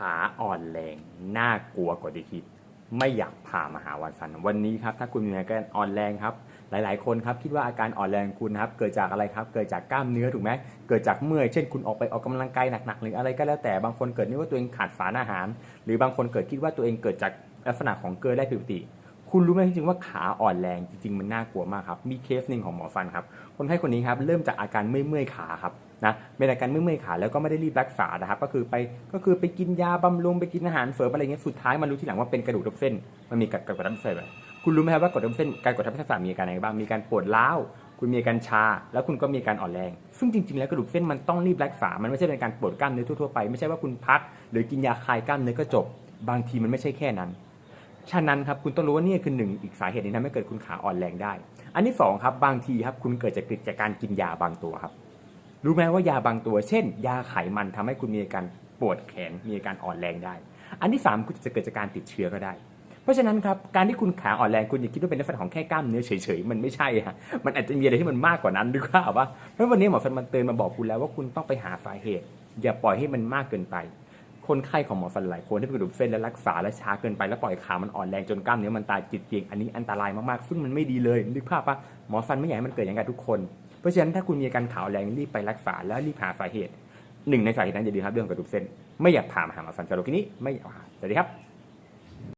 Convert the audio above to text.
ขาอ่อนแรงน่ากลัวกว่าที่คิด ไม่อยากพามาหาวันฟัน วันนี้ครับถ้าคุณมีอาการอ่อนแรงครับ หลาย ๆ คนครับคิดว่าอาการอ่อนแรงคุณครับ เกิดจากอะไรครับ เกิดจากกล้ามเนื้อถูกไหมเกิดจากเมื่อยเช่นคุณออกไปออกกำลังกายหนัก ๆ หรืออะไรก็แล้วแต่บางคนเกิดนึกว่าตัวเองขาดสารอาหาร หรือบางคนเกิดคิดว่าตัวเองเกิดจากลักษณะของเกลือได้ผิดปกติ คุณรู้ไหมจริงๆว่าขาอ่อนแรงจริงๆมันน่ากลัวมากครับ มีเคสหนึ่งของหมอฟันครับ คนไข้คนนี้ครับเริ่มจากอาการเมื่อยๆขาครับนะเป็นอาการเมื่อยๆขาแล้วก็ไม่ได้รีบรักษานะครับ ก็คือไปก็คือไปกินยาบำรุงไปกินอาหารเสริมอะไรเงี้ยสุดท้ายมารู้ทีหลังว่าเป็นกระดูกทับเส้น มันมีกระกระดูกทับเส้นเลยคุณรู้ไหมครับว่ากระดูกทับเส้นการกดทับเส้นประสามีอาการอะไรบ้างมีการปวดร้าวคุณมีอาการชา แล้วคุณก็มีการอ่อนแรง ซึ่งจริงๆ แล้วกระดูกเส้นมันต้องรีบรักษา มันไม่ใช่เป็นการปวดกล้ามเนื้อทั่วๆไป ไม่ใช่ว่าคุณพัก หรือกินยาคลายกล้ามเนื้อก็จบ บางทีมันไม่ใช่แค่นั้น ฉะนั้นครับคุณต้องรู้ว่านี่คือหนึ่งอีกสาเหตุหนึงทำให้เกิดคุณขาอ่อนแรงได้ อันที่สองครับบางทีครับคุณเกิดจากจากการกินยาบางตัวครับ รู้ไหมว่ายาบางตัว เช่น ยาไขมันทำให้คุณมีอาการปวดแขนมีอาการอ่อนแรงได้ อันที่สามคุณจะเกิดจากการติดเชื้อก็ได้เพราะฉะนั้นครับการที่คุณขาอ่อนแรงคุณอย่าคิดว่าเป็นลักษณะของแค่กล้ามเนื้อเฉยๆมันไม่ใช่ฮะมันอาจจะมีอะไรที่มันมากกว่านั้นหรือเปล่าวะเพราะวันนี้หมอฟันมันเตือนมาบอกคุณแล้วว่าคุณต้องไปหาสาเหตุ อย่าปล่อยให้มันมากเกินไป คนไข้ของหมอฟันหลายคนที่เป็นกระดูกเส้นและรักษาและช้าเกินไปแล้วปล่อยขามันอ่อนแรงจนกล้ามเนื้อมันตายจิตเตียงอันนี้อันตรายมากๆซึ่งมันไม่ดีเลยนึกภาพปะหมอฟันไม่อยากให้มันเกิดอย่างนั้นทุกคนเพราะฉะนั้นถ้าคุณมีอาการขาวแรงรีบไปรักษาแล้วรีบหาสาเหตุหนึ่งในสาเหตุนั้นจะดีครับเรื่องกระดูกเส้น ไม่อยากผ่ามาหาหมอฟันสำหรับที่นี้ไม่อยากผ่าสวัสดีครับ